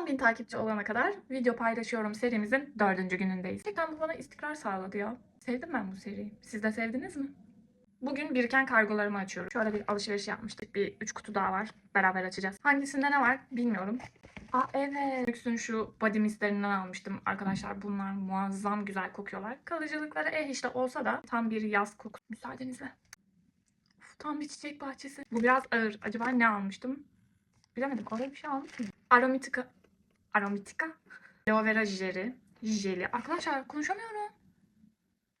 10.000 takipçi olana kadar video paylaşıyorum serimizin dördüncü günündeyiz. Bu bana istikrar sağladı ya. Sevdim ben bu seriyi. Siz de sevdiniz mi? Bugün biriken kargolarımı açıyorum. Şöyle bir alışveriş yapmıştık. Bir 3 kutu daha var. Beraber açacağız. Hangisinde ne var bilmiyorum. Aa evet. Lüks'ün şu body mistlerinden almıştım. Arkadaşlar bunlar muazzam güzel kokuyorlar. Kalıcılıkları eh işte olsa da tam bir yaz kokusu. Müsaadenizle. Uf, tam bir çiçek bahçesi. Bu biraz ağır. Acaba ne almıştım? Bilemedim. Ağır bir şey almış mıyım? Aromatika. Aromatika. Aloe vera jeli. Jeli. Arkadaşlar konuşamıyorum.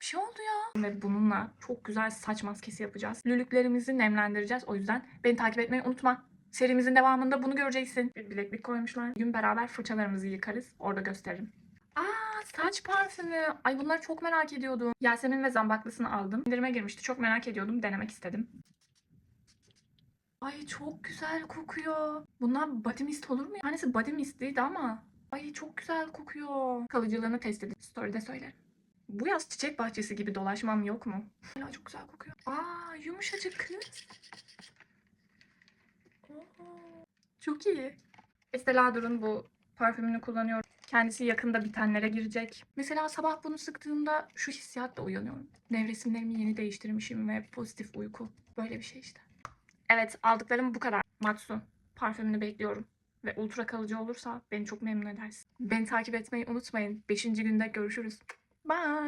Bir şey oldu ya. Ve bununla çok güzel saç maskesi yapacağız. Lülüklerimizi nemlendireceğiz. O yüzden beni takip etmeyi unutma. Serimizin devamında bunu göreceksin. Bir bileklik koymuşlar. Bugün beraber fırçalarımızı yıkarız. Orada gösteririm. Aa saç parfümü. Ay bunları çok merak ediyordum. Yasemin ve zambaklısını aldım. İndirime girmişti. Çok merak ediyordum. Denemek istedim. Ay çok güzel kokuyor. Bunlar body mist olur mu? ya? Tanesi body mist'liydi ama. Ay çok güzel kokuyor. Kalıcılığını test edip story'de söylerim. Bu yaz çiçek bahçesi gibi dolaşmam yok mu? Hala çok güzel kokuyor. Aa yumuşacık kız. Çok iyi. Estee Lauder'ın bu parfümünü kullanıyorum. Kendisi yakında bitenlere girecek. Mesela sabah bunu sıktığımda şu hissiyatla uyanıyorum. Nevresimlerimi yeni değiştirmişim ve pozitif uyku. Böyle bir şey işte. Evet aldıklarım bu kadar. Matsu parfümünü bekliyorum. Ve ultra kalıcı olursa beni çok memnun edersin. Beni takip etmeyi unutmayın. Beşinci günde görüşürüz. Bye.